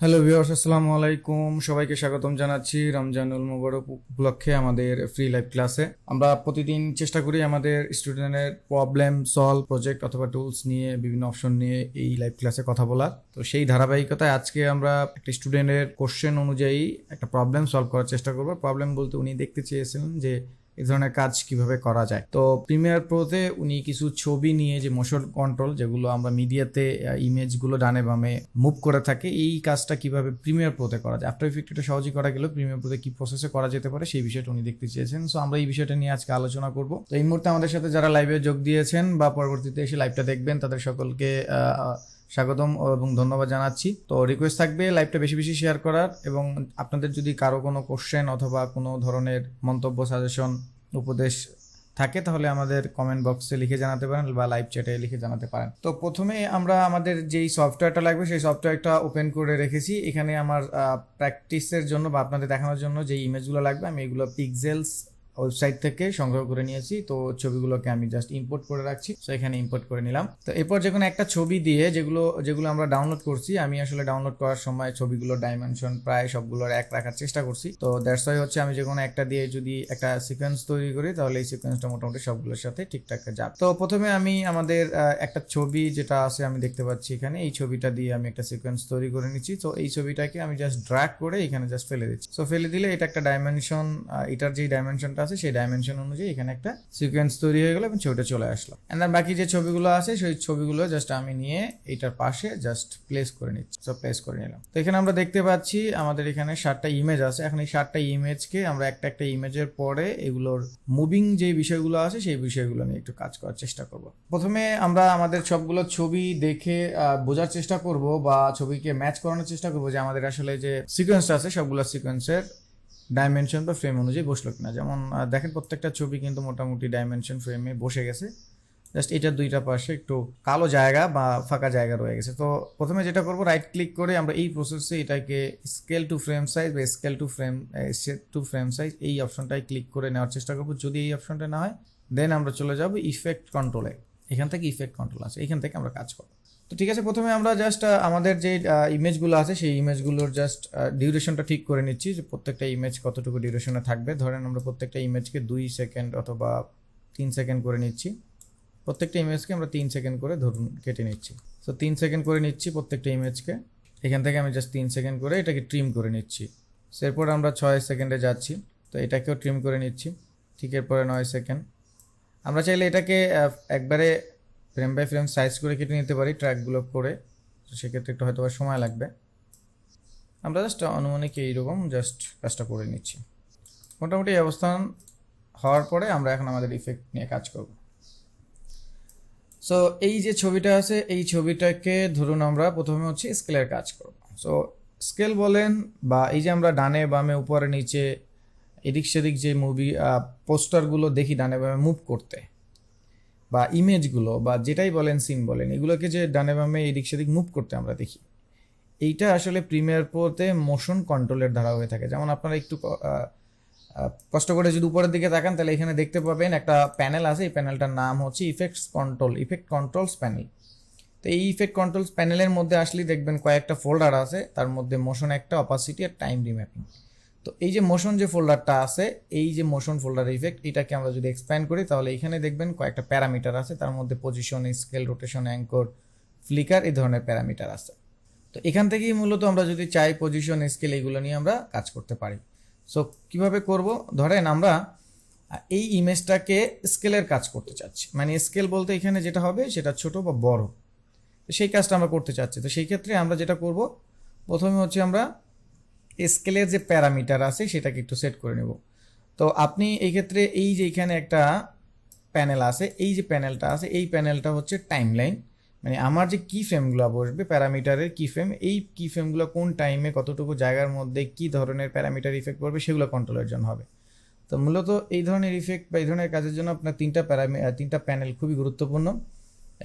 Hello viewers আসসালামু আলাইকুম। সবাইকে স্বাগতম জানাচ্ছি রমজানুল মুবারক উপলক্ষে আমাদের ফ্রি লাইভ ক্লাসে আমরা প্রতিদিন চেষ্টা করি আমাদের স্টুডেন্টের প্রবলেম সলভ প্রজেক্ট অথবা টুলস নিয়ে, বিভিন্ন অপশন নিয়ে এই লাইভ ক্লাসে কথা বলার। তো সেই ধারাবাহিকতায় আজকে আমরা একটা স্টুডেন্টের কোশ্চেন অনুযায়ী একটা প্রবলেম সলভ করার চেষ্টা করব। প্রবলেম বলতে উনি দেখতে চেয়েছিলেন যে এই ধরনের কাজ কীভাবে করা যায়? তো প্রিমিয়ার প্রোতে উনি কিছু ছবি নিয়ে যে মোশন কন্ট্রোল যেগুলো আমরা মিডিয়াতে ইমেজগুলো ডানে বামে মুভ করে থাকে, এই কাজটা কীভাবে প্রিমিয়ার প্রোতে করা যায়? আফটার ইফেক্ট এটা সহজেই করা গেলেও প্রিমিয়ার প্রোতে কি প্রসেসে করা যেতে পারে, সেই বিষয়টা উনি দেখতে চেয়েছেন। সো আমরা এই বিষয়টা নিয়ে আজকে আলোচনা করব। তো এই মুহূর্তে আমাদের সাথে যারা লাইভে যোগ দিয়েছেন বা পরবর্তীতে এসে লাইভটা দেখবেন, তাদের সকলকে স্বাগতম এবং ধন্যবাদ জানাচ্ছি। তো রিকোয়েস্ট থাকবে লাইভটা বেশি বেশি শেয়ার করার এবং আপনাদের যদি কারও কোনো কোশ্চেন অথবা কোনো ধরনের মন্তব্য সাজেশন উপদেশ থাকে, তাহলে আমাদের কমেন্ট বক্সে লিখে জানাতে পারেন বা লাইভ চ্যাটে লিখে জানাতে পারেন। তো প্রথমে আমরা আমাদের যেই সফটওয়্যারটা লাগবে, সেই সফটওয়্যারটা ওপেন করে রেখেছি। এখানে আমার প্র্যাকটিসের জন্য বা আপনাদের দেখানোর জন্য যে ইমেজগুলো লাগবে, আমি এগুলো পিক্সেলস ওয়েবসাইট থেকে সংগ্রহ করে নিয়েছি। তো ছবিগুলোকে আমি জাস্ট ইম্পোর্ট করে রাখছি। তো এখানে ইম্পোর্ট করে নিলাম। তো এরপর যে কোনো একটা ছবি দিয়ে যেগুলো যেগুলো আমরা ডাউনলোড করছি, আমি আসলে ডাউনলোড করার সময় ছবিগুলোর ডাইমেনশন প্রায় সবগুলোর এক রাখার চেষ্টা করছি। তো দ্যাটস ওয়াই হচ্ছে আমি যে কোনো একটা দিয়ে যদি একটা সিকোয়েন্স তৈরি করি, তাহলে এই সিকোয়েন্সটা মোটামুটি সবগুলোর সাথে ঠিকঠাক যাবে। তো প্রথমে আমি আমাদের একটা ছবি যেটা আছে আমি দেখতে পাচ্ছি এখানে। এই ছবিটা দিয়ে আমি একটা সিকোয়েন্স তৈরি করে নিচ্ছি। তো এই ছবিটাকে আমি জাস্ট ড্র্যাগ করে এখানে জাস্ট ফেলে দিচ্ছি। তো ফেলে দিলে এটা একটা ডাইমেনশন এটার যে ডাইমেনশনটা আছে, সেই ডাইমেনশন অনুযায়ী এখানে একটা সিকোয়েন্স তৈরি হয়ে গেল এবং ছবিটা চলে আসলো। এন্ড বাকি যে ছবিগুলো আছে, সেই ছবিগুলো জাস্ট আমি নিয়ে এটার পাশে জাস্ট প্লেস করে নিচ্ছি। সব প্লেস করে নিলাম। তো এখানে আমরা দেখতে পাচ্ছি আমাদের এখানে সাতটা ইমেজ আছে। এখন এই সাতটা ইমেজকে আমরা একটা একটা ইমেজের পরে এগুলোর মুভিং যে বিষয়গুলো আছে, সেই বিষয়গুলো নিয়ে একটু কাজ করার চেষ্টা করব। প্রথমে আমরা আমাদের সবগুলো ছবি দেখে বোঝার চেষ্টা করব বা ছবিকে ম্যাচ করানোর চেষ্টা করব যে আমাদের আসলে যে সিকোয়েন্সটা আছে, সবগুলো সিকোয়েন্সের ডাইমেনশন বা ফ্রেম অনুযায়ী বসল কিনা যেমন দেখেন প্রত্যেকটা ছবি কিন্তু মোটামুটি ডাইমেনশন ফ্রেমে বসে গেছে। জাস্ট এটার দুইটা পাশে একটু কালো জায়গা বা ফাঁকা জায়গা রয়ে গেছে। তো প্রথমে যেটা করব রাইট ক্লিক করে আমরা এই প্রসেসে এটাকে স্কেল টু ফ্রেম সাইজ বা scale to frame set to frame size এই অপশনটাই ক্লিক করে নেওয়ার চেষ্টা করব। যদি এই অপশনটা না হয় দেন আমরা চলে যাব ইফেক্ট কন্ট্রোলে এখান থেকে ইফেক্ট কন্ট্রোল আছে। এখান থেকে আমরা কাজ করব। তো ঠিক আছে, প্রথমে আমরা জাস্ট আমাদের যে ইমেজগুলো আছে, সেই ইমেজগুলোর জাস্ট ডিউরেশনটা ঠিক করে নিচ্ছি যে প্রত্যেকটা ইমেজ কতটুকু ডিউরেশনে থাকবে। ধরেন আমরা প্রত্যেকটা ইমেজকে দুই সেকেন্ড অথবা তিন সেকেন্ড করে নিচ্ছি। প্রত্যেকটা ইমেজকে আমরা তিন সেকেন্ড করে ধরুন কেটে নিচ্ছি। সো তিন সেকেন্ড করে নিচ্ছি প্রত্যেকটা ইমেজকে এখান থেকে আমি জাস্ট তিন সেকেন্ড করে এটাকে ট্রিম করে নিচ্ছি। এরপর আমরা ছয় সেকেন্ডে যাচ্ছি। তো এটাকেও ট্রিম করে নিচ্ছি। ঠিক এরপরে নয় সেকেন্ড আমরা চাইলে এটাকে একবারে ফ্রেম বাই ফ্রেম সাইজ করে কেটে নিতে পারি ট্র্যাকগুলো করে। সেক্ষেত্রে একটু হয়তো সময় লাগবে। আমরা জাস্ট অনুমানিক এইরকম জাস্ট কাজটা করে নিচ্ছি। মোটামুটি অবস্থান হওয়ার পরে আমরা এখন আমাদের ইফেক্ট নিয়ে কাজ করব। সো এই যে ছবিটা আছে, এই ছবিটাকে ধরুন আমরা প্রথমে হচ্ছে স্কেলের কাজ করব। সো স্কেল বলেন বা এই যে আমরা ডানে বামে, উপরে, নিচে, এদিক সেদিক যে মুভি পোস্টারগুলো দেখি, ডানে বামে মুভ করতে। বা ইমেজগুলো বা যেটাই বলেন সিন বলেন, এগুলোকে যে ডানে বামে এদিক সেদিক মুভ করতে আমরা দেখি। এইটা আসলে প্রিমিয়ার প্রোতে মোশন কন্ট্রোলের ধারা হয়ে থাকে। যেমন আপনারা একটু কষ্ট করে যদি উপরের দিকে তাকান, তাহলে এখানে দেখতে পাবেন একটা প্যানেল আছে। এই প্যানেলটার নাম হচ্ছে effects control effect controls panel তো এই ইফেক্ট কন্ট্রোলস প্যানেলের মধ্যে আসলেই দেখবেন কয়েকটা ফোল্ডার আছে। তার মধ্যে মোশন একটা অপাসিটি আর টাইম রিম্যাপিং তো এই যে মোশন যে ফোল্ডারটা আছে, এই যে মোশন ফোল্ডার ইফেক্ট এটাকে আমরা যদি এক্সপ্যান্ড করি, তাহলে এখানে দেখবেন কয়েকটা প্যারামিটার আছে। তার মধ্যে position scale rotation anchor flicker এই ধরনের প্যারামিটার আছে। তো এখান থেকেই মূলত আমরা যদি চাই পজিশন স্কেল এইগুলো নিয়ে আমরা কাজ করতে পারি। সো কীভাবে করব? ধরেন আমরা এই ইমেজটাকে স্কেলের কাজ করতে চাচ্ছি। মানে স্কেল বলতে এখানে যেটা হবে, সেটা ছোট বা বড়। তো সেই কাজটা আমরা করতে চাচ্ছি। তো সেই ক্ষেত্রে আমরা যেটা করব, প্রথমে হচ্ছে আমরা স্কেলের যে প্যারামিটার আছে, সেটাকে একটু সেট করে নেব। তো আপনি এই ক্ষেত্রে এই যে এখানে একটা প্যানেল আছে, এই যে প্যানেলটা আছে, এই প্যানেলটা হচ্ছে টাইমলাইন মানে আমার যে কি ফ্রেমগুলো বসবে, প্যারামিটারের কি ফ্রেম এই কি ফ্রেমগুলো কোন টাইমে কতটুকু জায়গার মধ্যে কি ধরনের প্যারামিটার ইফেক্ট পড়বে, সেগুলো কন্ট্রোলের জন্য হবে। তো মূলত এই ধরনের ইফেক্ট বা এই ধরনের কাজের জন্য আপনার তিনটা প্যারামি তিনটা প্যানেল খুবই গুরুত্বপূর্ণ।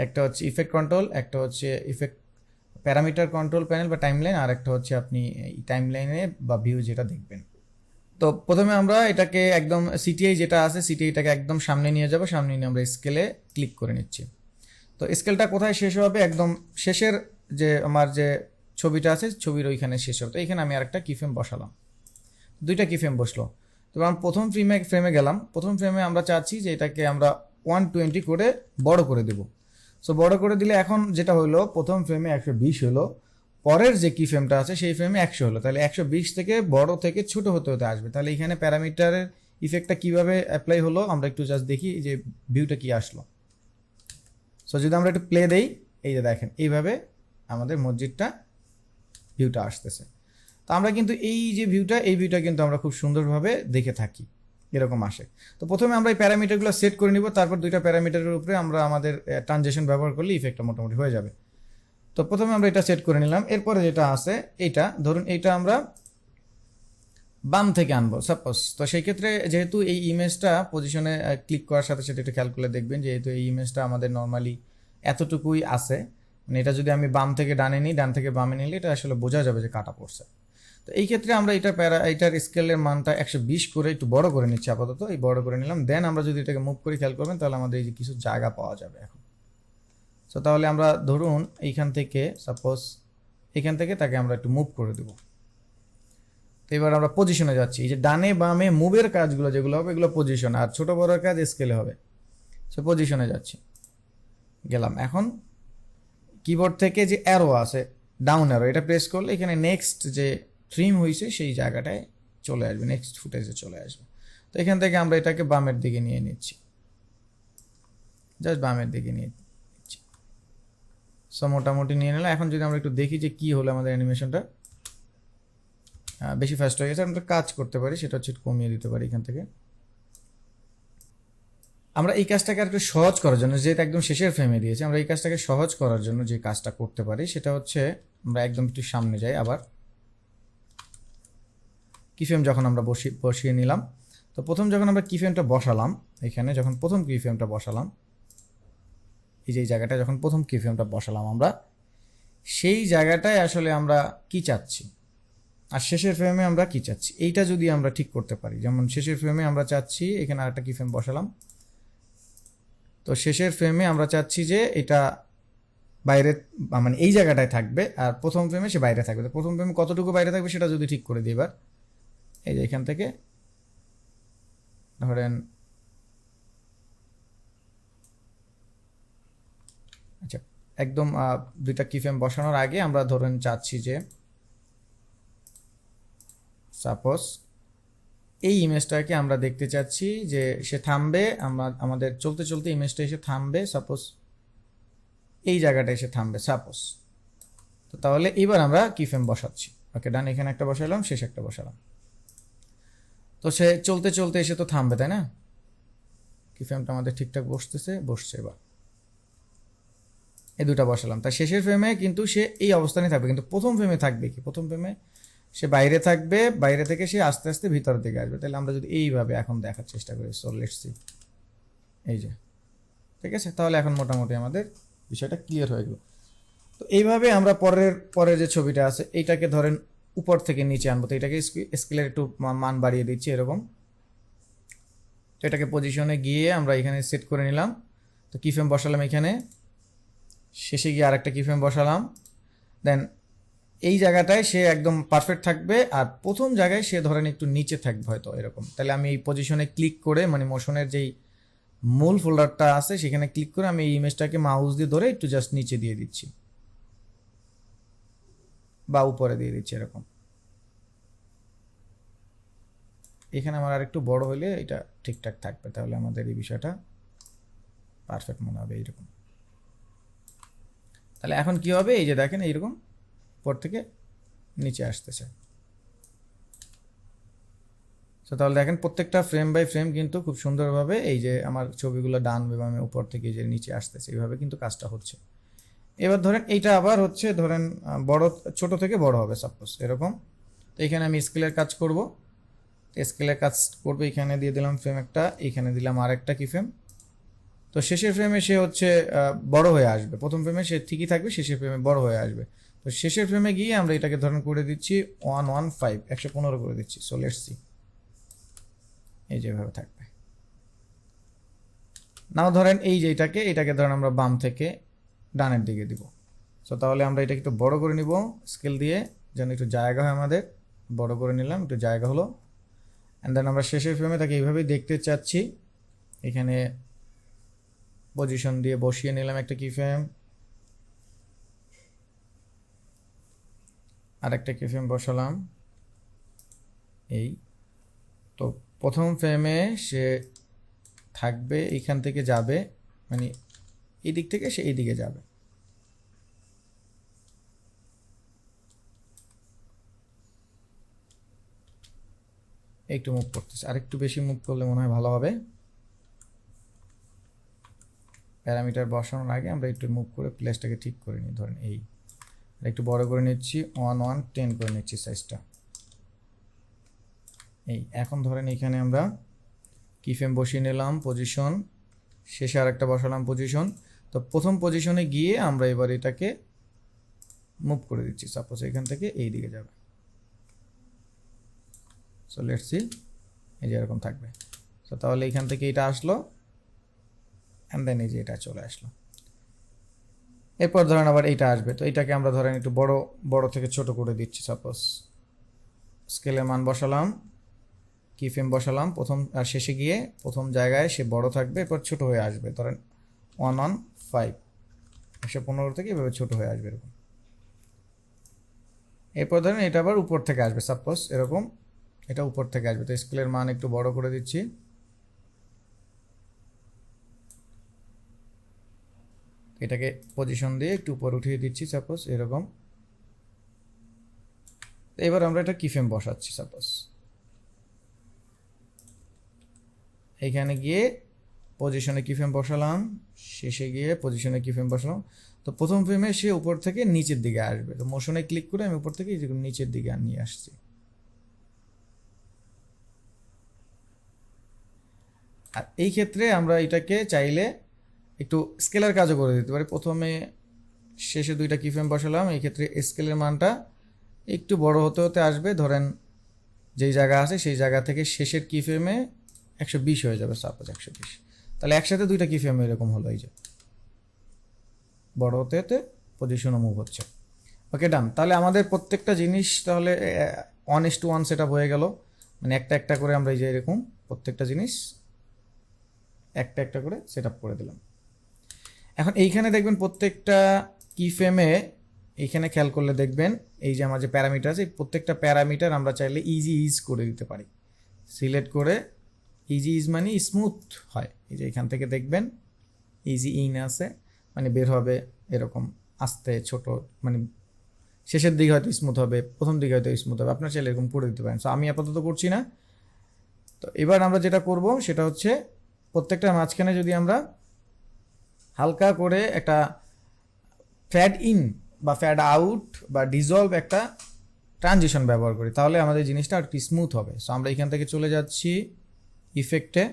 একটা হচ্ছে ইফেক্ট কন্ট্রোল একটা হচ্ছে ইফেক্ট প্যারামিটার কন্ট্রোল প্যানেল বা টাইমলাইন আর একটা হচ্ছে আপনি এই টাইমলাইনে বা ভিউ যেটা দেখবেন। তো প্রথমে আমরা এটাকে একদম সিটিআই যেটা আছে সিটিআইটাকে একদম সামনে নিয়ে যাব, সামনে নিয়ে আমরা স্কেলে ক্লিক করে নিচ্ছি। তো স্কেলটা কোথায় শেষ হবে? একদম শেষের যে আমার যে ছবিটা আছে, ছবির ওইখানে শেষ হবে। তো এখানে আমি আরেকটা কি ফ্রেম বসালাম। দুইটা কি ফ্রেম বসল। তো আমি প্রথম ফ্রেমে ফ্রেমে গেলাম। প্রথম ফ্রেমে আমরা চাচ্ছি যে এটাকে আমরা ওয়ান টোয়েন্টি করে বড় করে দেব। সো বড় করে দিলে এখন যেটা হলো, প্রথম ফ্রেমে একশো বিশ হলো, পরের যে কি ফ্রেমটা আছে, সেই ফ্রেমে একশো হলো। তাহলে একশো বিশ থেকে বড় থেকে ছোট হতে হতে আসবে। তাহলে এখানে প্যারামিটারের ইফেক্টটা কীভাবে অ্যাপ্লাই হলো, আমরা একটু জাস্ট দেখি যে ভিউটা কি আসলো। সো যদি আমরা একটু প্লে দেই, এই যে দেখেন, এইভাবে আমাদের মসজিদটা ভিউটা আসতেছে। তো আমরা কিন্তু এই যে ভিউটা এই ভিউটা কিন্তু আমরা খুব সুন্দরভাবে দেখে থাকি। এরকম আসে। তো প্রথমে আমরা এই প্যারামিটারগুলো সেট করে নিব, তারপর দুইটা প্যারামিটারের উপরে আমরা আমাদের ট্রানজেকশন ব্যবহার করলে ইফেক্টটা মোটামুটি হয়ে যাবে। তো প্রথমে আমরা এটা সেট করে নিলাম, এরপরে যেটা আছে, এইটা, ধরুন এইটা আমরা বাম থেকে আনব সাপোজ তো সেই ক্ষেত্রে যেহেতু এই ইমেজটা পজিশনে ক্লিক করার সাথে সাথে একটু খেয়াল করলে দেখবেন যেহেতু এই ইমেজটা আমাদের নর্মালি এতটুকুই আছে মানে এটা যদি আমি বাম থেকে ডানে নিই, ডান থেকে বামে নিলে এটা আসলে বোঝা যাবে যে কাটা পড়ছে। তো এই ক্ষেত্রে আমরা এটা প্যারা, এটার স্কেলের মানটা একশো বিশ করে একটু বড় করে নিচ্ছি আপাতত। এই বড় করে নিলাম। দেন আমরা যদি এটাকে মুভ করে, খেয়াল করবেন, তাহলে আমাদের এই যে কিছু জায়গা পাওয়া যাবে এখন। সো তাহলে আমরা ধরুন এইখান থেকে সাপোজ এখান থেকে তাকে আমরা একটু মুভ করে দেবো। তো এবার আমরা পজিশনে যাচ্ছি। এই যে ডানে বামে মুভের কাজগুলো যেগুলো হবে, এগুলো পজিশন আর ছোটো বড় কাজ স্কেলে হবে। সে পজিশনে যাচ্ছি। গেলাম। এখন কিবোর্ড থেকে যে অ্যারো আছে ডাউন অ্যারো এটা প্রেস করলে এখানে নেক্সট যে ট্রিম হয়েছে সেই জায়গাটায় চলে আসবে নেক্সট ফুটেজে চলে আসবে। তো এখান থেকে আমরা এটাকে বামের দিকে নিয়ে নিচ্ছি। জাস্ট বামের দিকে নিয়ে নিচ্ছি। সো মোটামুটি নিয়ে নিলাম। এখন যদি আমরা একটু দেখি যে কি হলো আমাদের অ্যানিমেশনটা বেশি ফাস্ট হয়ে গেছে। আমরা কাজ করতে পারি, সেটা হচ্ছে কমিয়ে দিতে পারি এখান থেকে। আমরা এই কাজটাকে আর একটু সহজ করার জন্য যেটা একদম শেষের ফ্রেমে দিয়েছি, আমরা এই কাজটাকে সহজ করার জন্য যে কাজটা করতে পারি, সেটা হচ্ছে আমরা একদম একটু সামনে যাই আবার। কি ফ্রেম যখন আমরা বসিয়ে বসিয়ে নিলাম, তো প্রথম যখন আমরা কি ফ্রেমটা বসালাম, এখানে যখন প্রথম কি ফ্রেমটা বসালাম, এই যে জায়গাটা যখন প্রথম কি ফ্রেমটা বসালাম আমরা, সেই জায়গাটায় আসলে আমরা কি চাচ্ছি? আর শেষের ফ্রেমে আমরা কি চাচ্ছি? এইটা যদি আমরা ঠিক করতে পারি, যেমন শেষের ফ্রেমে আমরা চাচ্ছি, এখানে আরেকটা কি ফ্রেম বসালাম, তো শেষের ফ্রেমে আমরা চাচ্ছি যে এটা বাইরে মানে এই জায়গাটায় থাকবে, আর প্রথম ফ্রেমে সে বাইরে থাকবে। তো প্রথম ফ্রেমে কতটুকু বাইরে থাকবে সেটা যদি ঠিক করে দিই এবার এই যে এখান থেকে, ধরেন আচ্ছা একদম দুইটা কিফেম বসানোর আগে আমরা ধরেন চাচ্ছি যে সাপোজ এই ইমেজটাকে আমরা দেখতে চাচ্ছি যে সে থামবে, আমরা, আমাদের চলতে চলতে ইমেজটা এসে থামবে সাপোজ এই জায়গাটা এসে থামবে সাপোজ তো তাহলে এবার আমরা কিফেম বসাচ্ছি। ওকে ডান এখানে একটা বসালাম শেষ একটা বসালাম। তো সে চলতে চলতে এসে তো থামবে, তাই না? কি ফ্রেমটা আমাদের ঠিকঠাক বসতেছে? বসছে এবার। এই দুটা বসালাম। তাই শেষের ফ্রেমে কিন্তু সে এই অবস্থানে থাকবে। কিন্তু প্রথম ফ্রেমে থাকবে কি? প্রথম ফ্রেমে সে বাইরে থাকবে, বাইরে থেকে সে আস্তে আস্তে ভিতরের দিকে আসবে। তাহলে আমরা যদি এইভাবে এখন দেখার চেষ্টা করি সো লেটস এই যে, ঠিক আছে? তাহলে এখন মোটামুটি আমাদের বিষয়টা ক্লিয়ার হয়ে গেল। তো এইভাবে আমরা পরের পরের যে ছবিটা আছে এইটাকে ধরেন উপর থেকে নিচে আনব। তো এটাকে স্কেলের একটু মান বাড়িয়ে দিচ্ছি এরকম। তো এটাকে পজিশনে গিয়ে আমরা এখানে সেট করে নিলাম। তো কি ফ্রেম বসালাম এখানে। শেষে গিয়ে আরেকটা কি ফ্রেম বসালাম। দেন এই জায়গাটায় সে একদম পারফেক্ট থাকবে আর প্রথম জায়গায় সে ধরেন একটু নিচে থাকবে হয়তো এরকম। তাহলে আমি এই পজিশনে ক্লিক করে মানে মোশনের যেই মূল ফোল্ডারটা আছে সেখানে ক্লিক করে আমি এই ইমেজটাকে মাউস দিয়ে ধরে একটু জাস্ট নিচে দিয়ে দিচ্ছি। বা উপরে দিয়ে দিচ্ছি এরকম। এখানে আমার আর একটু বড় হলে এটা ঠিকঠাক থাকবে, তাহলে আমাদের এই বিষয়টা পারফেক্ট মনে হবে এইরকম। তাহলে এখন কি হবে? এই যে দেখেন এইরকম, উপর থেকে নিচে আসতেছে। তো তাহলে দেখেন প্রত্যেকটা ফ্রেম বাই ফ্রেম কিন্তু খুব সুন্দরভাবে এই যে আমার ছবিগুলো ডান বামে উপর থেকে যে নিচে আসতেছে, এইভাবে কিন্তু কাজটা হচ্ছে। এবার ধরেন এইটা আবার হচ্ছে ধরেন বড়, ছোট থেকে বড় হবে সাপোজ এরকম। তো এখানে আমি স্কেলের কাজ করব। স্কেলের কাজ করব, এখানে দিয়ে দিলাম ফ্রেম একটা, এখানে দিলাম আরেকটা কি ফ্রেম তো শেষের ফ্রেমে সে হচ্ছে বড় হয়ে আসবে। প্রথম ফ্রেমে সে ঠিকই থাকবে, শেষের ফ্রেমে বড় হয়ে আসবে। তো শেষের ফ্রেমে গিয়ে আমরা এটাকে ধরেন করে দিচ্ছি ওয়ান ওয়ান ফাইভ একশো পনেরো করে দিচ্ছি। সো লেটস সি এই যেভাবে থাকবে। নাও ধরেন এই যে এটাকে এটাকে ধরেন আমরা বাম থেকে ডানের দিকে দিব। সো তাহলে আমরা এটাকে একটু বড় করে নিব স্কেল দিয়ে, যেন একটু জায়গা হয় আমাদের। বড় করে নিলাম, একটু জায়গা হলো। অ্যান্ড দেন আমরা শেষের ফ্রেমে তাকে এইভাবেই দেখতে চাচ্ছি। এখানে পজিশন দিয়ে বসিয়ে নিলাম একটা কি ফ্রেম আর একটা কি ফ্রেম বসালাম। এই। তো প্রথম ফ্রেমে সে থাকবে এইখান থেকে যাবে। মানে এই দিক থেকে সে এই দিকে যাবে। একটু মুভ করতেছে। আর একটু বেশি মুভ করলে মনে হয় ভালো হবে। প্যারামিটার বসানোর আগে আমরা একটু মুভ করে প্লেসটাকে ঠিক করে নিই। ধরেন এই। একটু বড় করে নিচ্ছি। ওয়ান ওয়ান টেন করে নিচ্ছি সাইজটা এই, এখন ধরেন এখানে আমরা কিফ্রেম বসিয়ে নিলাম পজিশন শেষে আরেকটা বসালাম পজিশন তো প্রথম পজিশনে গিয়ে আমরা এবার এটাকে মুভ করে দিচ্ছি। সাপোজ এখান থেকে এই দিকে যাবে। সো লেটস সি এই যে এরকম থাকবে। সো তাহলে এখান থেকে এটা আসলো অ্যান্ড দেন এই যে এটা চলে আসলো। এরপর ধরেন আবার এইটা আসবে। তো এইটাকে আমরা ধরেন একটু বড় বড় থেকে ছোট করে দিচ্ছি। সাপোজ স্কেলের মান বসালাম কি ফ্রেম বসালাম। প্রথম আর শেষে গিয়ে প্রথম জায়গায় সে বড় থাকবে, এরপর ছোট হয়ে আসবে। ধরেন ওয়ান ওয়ান ফাইভ একশো পনেরো থেকে এভাবে ছোটো হয়ে আসবে এরকম। এরপর ধরেন এটা আবার উপর থেকে আসবে। সাপোজ এরকম এটা উপর থেকে আসবে। তো স্কেলের মান একটু বড় করে দিচ্ছি। এটাকে পজিশন দিয়ে একটু উপর উঠিয়ে দিচ্ছি সাপোজ এরকম। এবার আমরা এটা কিফেম বসাচ্ছি সাপোজ এইখানে গিয়ে পজিশনে কি ফ্রেম বসালাম? শেষে গিয়ে পজিশনে কি ফ্রেম বসালাম? তো প্রথম ফ্রেমে সে উপর থেকে নিচের দিকে আসবে। তো মোশনে ক্লিক করে আমি উপর থেকে নিচের দিকে নিয়ে আসছি। আর এই ক্ষেত্রে আমরা এটাকে চাইলে একটু স্কেলের কাজও করে দিতে পারি। প্রথমে শেষে দুইটা কি ফ্রেম বসালাম? এই ক্ষেত্রে স্কেলের মানটা একটু বড় হতে হতে আসবে। ধরেন যেই জায়গা আছে সেই জায়গা থেকে শেষের কি ফ্রেমে একশো বিশ হয়ে যাবে। সাপোজ একশো বিশ। তাহলে একসাথে দুইটা কি ফ্রেম এরকম হলো, এই যে। বড় হতে হতে পজিশনও মুভ হচ্ছে। ওকে ডান তাহলে আমাদের প্রত্যেকটা জিনিস তাহলে one is two one set হয়ে গেল। মানে একটা একটা করে আমরা এই যে এরকম প্রত্যেকটা জিনিস একটা একটা করে সেট করে দিলাম। এখন এইখানে দেখবেন প্রত্যেকটা কি ফ্রেমে এইখানে খেয়াল করলে দেখবেন, এই যে আমার যে প্যারামিটার আছে প্রত্যেকটা প্যারামিটার আমরা চাইলে ইজি ইজ করে দিতে পারি। সিলেক্ট করে ইজি ইজ মানে স্মুথ হয়। এই যে এখান থেকে দেখবেন ইজি ইন আছে মানে বের হবে এরকম আস্তে ছোট মানে শেষের দিকে হয়তো স্মুথ হবে, প্রথম দিকে হয়তো স্মুথ হবে, আপনার চাইলে এরকম করে দিতে পারেন। সো আমি আপাতত করছি না। তো এবার আমরা যেটা করব, সেটা হচ্ছে প্রত্যেকটা মাঝখানে যদি আমরা হালকা করে একটা ফ্যাড ইন বা ফ্যাড আউট বা ডিজলভ একটা ট্রানজিশন ব্যবহার করি, তাহলে আমাদের জিনিসটা আর কি স্মুথ হবে। সো আমরা এখান থেকে চলে যাচ্ছি ইফেক্টে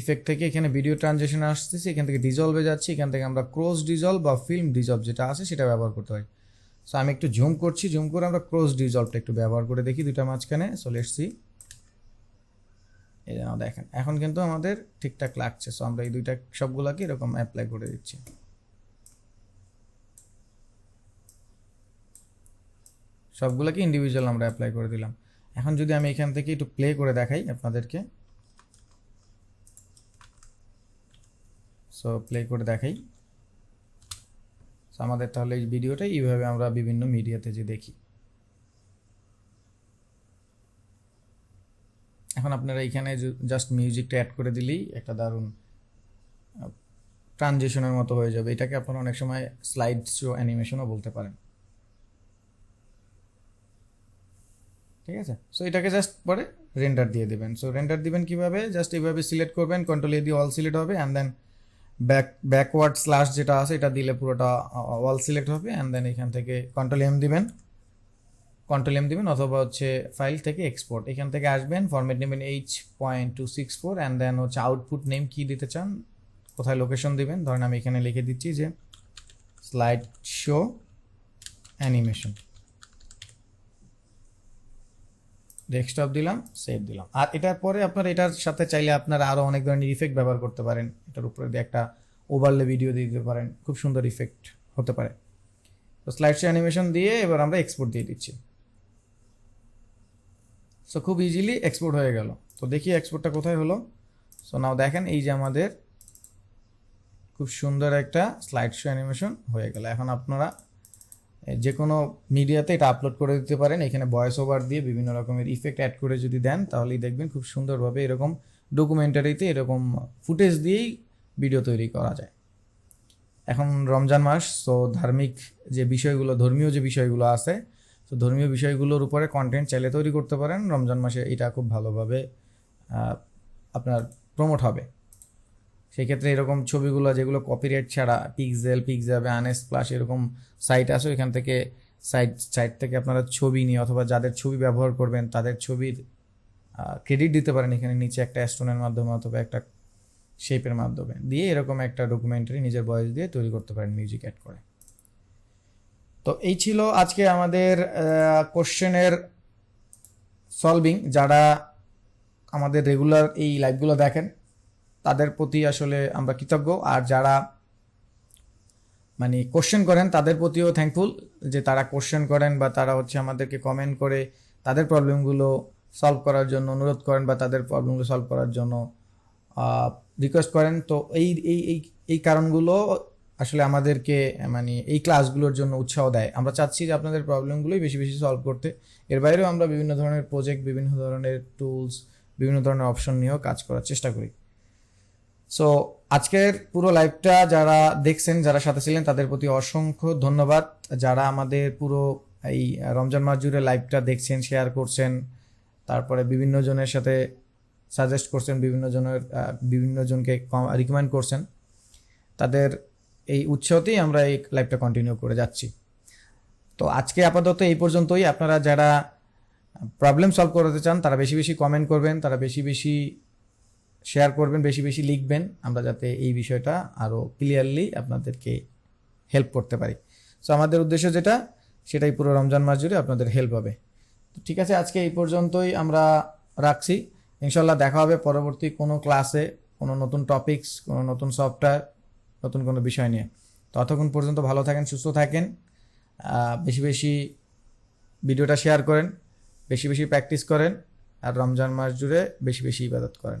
ইফেক্ট থেকে এখানে ভিডিও ট্রানজেকশনে আসতেছি, এখান থেকে ডিজলভে যাচ্ছি, এখান থেকে আমরা ক্রস ডিজলভ বা ফিল্ম ডিজলভ যেটা আছে সেটা ব্যবহার করতে হয়। সো আমি একটু জুম করছি জুম করে আমরা ক্রস ডিজলভটা একটু ব্যবহার করে দেখি দুইটা মাঝখানে। চলে এসছি এই যেন দেখেন এখন কিন্তু আমাদের ঠিকঠাক লাগছে। সো আমরা এই দুইটা সবগুলোকে এরকম অ্যাপ্লাই করে দিচ্ছি। সবগুলোকে ইন্ডিভিজুয়াল আমরা অ্যাপ্লাই করে দিলাম। এখন যদি আমি এখান থেকে একটু প্লে করে দেখাই আপনাদেরকে। সো প্লে করে দেখাই। আমাদের তাহলে এই ভিডিওটা এইভাবে আমরা বিভিন্ন মিডিয়াতে যে দেখি। এখন আপনারা এখানে জাস্ট মিউজিকটা অ্যাড করে দিলেই একটা দারুণ ট্রানজিশনের মতো হয়ে যাবে। এটাকে আপনারা অনেক সময় স্লাইড শো অ্যানিমেশনও বলতে পারেন। ঠিক আছে? সো এটাকে জাস্ট পরে রেন্ডার দিয়ে দেবেন। সো রেন্ডার দিবেন কীভাবে? জাস্ট এইভাবে সিলেক্ট করবেন কন্ট্রোল এ দিয়ে অল সিলেক্ট হবে and then back backward slash যেটা আছে, এটা দিলে পুরোটা অল সিলেক্ট হবে অ্যান্ড দেন এখান থেকে কন্ট্রোল এম দিবেন। কন্ট্রোল এম দিবেন, অথবা হচ্ছে ফাইল থেকে এক্সপোর্ট এখান থেকে আসবেন ফরম্যাট নেবেন H point two six four and then হচ্ছে আউটপুট নেম কী দিতে চান, কোথায় লোকেশন দিবেন, ধরেন আমি এখানে লিখে দিচ্ছি যে স্লাইড শো অ্যানিমেশন ডেস্কটপ দিলাম সেভ দিলাম। আর এটার পরে আপনার এটার সাথে চাইলে আপনারা আরও অনেক ধরনের ইফেক্ট ব্যবহার করতে পারেন। এটার উপরে দিয়ে একটা ওভারলে ভিডিও দিয়ে দিতে পারেন। খুব সুন্দর ইফেক্ট হতে পারে। তো স্লাইড শো অ্যানিমেশন দিয়ে এবার আমরা এক্সপোর্ট দিয়ে দিচ্ছি। সো খুব ইজিলি এক্সপোর্ট হয়ে গেল। তো দেখি এক্সপোর্টটা কোথায় হলো। সো নাও দেখেন এই যে আমাদের খুব সুন্দর একটা স্লাইড শো অ্যানিমেশন হয়ে গেল। এখন আপনারা যে কোনো মিডিয়াতে এটা আপলোড করে দিতে পারেন। এখানে ভয়েস ওভার দিয়ে বিভিন্ন রকমের ইফেক্ট অ্যাড করে যদি দেন, তাহলেই দেখবেন খুব সুন্দরভাবে এরকম ডকুমেন্টারিতে এরকম ফুটেজ দিয়েই ভিডিও তৈরি করা যায়। এখন রমজান মাস তো ধার্মিক যে বিষয়গুলো, ধর্মীয় যে বিষয়গুলো আছে তো ধর্মীয় বিষয়গুলোর উপরে কন্টেন্ট চাইলে তৈরি করতে পারেন। রমজান মাসে এটা খুব ভালোভাবে আপনার প্রমোট হবে। সেই ক্ষেত্রে এরকম ছবিগুলো যেগুলো কপিরাইট ছাড়া পিক্সেল পিক্সাবে আনএস প্লাস এরকম সাইট আছে, ওইখান থেকে সাইট সাইট থেকে আপনারা ছবি নিয়ে অথবা যাদের ছবি ব্যবহার করবেন, তাদের ছবির ক্রেডিট দিতে পারেন এখানে নিচে একটা স্টোনের মাধ্যমে অথবা একটা শেপের মাধ্যমে। দিয়ে এরকম একটা ডকুমেন্টারি নিজের বয়স দিয়ে তৈরি করতে পারেন মিউজিক অ্যাড করে। তো এই ছিল আজকে আমাদের কোশ্চেনের সলভিং যারা আমাদের রেগুলার এই লাইভগুলো দেখেন। তাদের প্রতি আসলে আমরা কৃতজ্ঞ। আর যারা মানে কোশ্চেন করেন, তাদের প্রতিও থ্যাঙ্কফুল যে তারা কোশ্চেন করেন বা তারা হচ্ছে আমাদেরকে কমেন্ট করে তাদের প্রবলেমগুলো সলভ করার জন্য, অনুরোধ করেন বা তাদের প্রবলেমগুলো সলভ করার জন্য রিকোয়েস্ট করেন। তো এই এই এই কারণগুলো আসলে আমাদেরকে মানে এই ক্লাসগুলোর জন্য উৎসাহ দেয়। আমরা চাচ্ছি যে আপনাদের প্রবলেমগুলোই বেশি বেশি সলভ করতে। এর বাইরেও আমরা বিভিন্ন ধরনের প্রজেক্ট বিভিন্ন ধরনের টুলস বিভিন্ন ধরনের অপশন নিয়েও কাজ করার চেষ্টা করি। সো আজকের পুরো লাইভটা যারা দেখছেন, যারা সাথে ছিলেন, তাদের প্রতি অসংখ্য ধন্যবাদ। যারা আমাদের পুরো এই রমজান মাস জুড়ে লাইভটা দেখছেন শেয়ার করছেন, তারপরে বিভিন্ন জনের সাথে সাজেস্ট করছেন, বিভিন্ন জনের বিভিন্ন জনকে রিকমেন্ড করছেন, তাদের এই উৎসাহতেই আমরা এই লাইভটা কন্টিনিউ করে যাচ্ছি। তো আজকে আপাতত এই পর্যন্তই। আপনারা যারা প্রবলেম সলভ করতে চান, তারা বেশি বেশি কমেন্ট করবেন, তারা বেশি বেশি শেয়ার করবেন, বেশি বেশি লিখবেন। আমরা যাতে এই বিষয়টা আরও ক্লিয়ারলি আপনাদেরকে হেল্প করতে পারি। সো আমাদের উদ্দেশ্য যেটা, সেটাই পুরো রমজান মাস জুড়ে আপনাদের হেল্প হবে। তো ঠিক আছে, আজকে এই পর্যন্তই আমরা রাখছি। ইনশাল্লাহ দেখা হবে পরবর্তী কোনো ক্লাসে কোনো নতুন টপিকস কোনো নতুন সফটওয়্যার নতুন কোনো বিষয় নিয়ে। ততক্ষণ পর্যন্ত ভালো থাকেন, সুস্থ থাকেন। বেশি বেশি ভিডিওটা শেয়ার করেন, বেশি বেশি প্র্যাকটিস করেন, আর রমজান মাস জুড়ে বেশি বেশি ইবাদত করেন।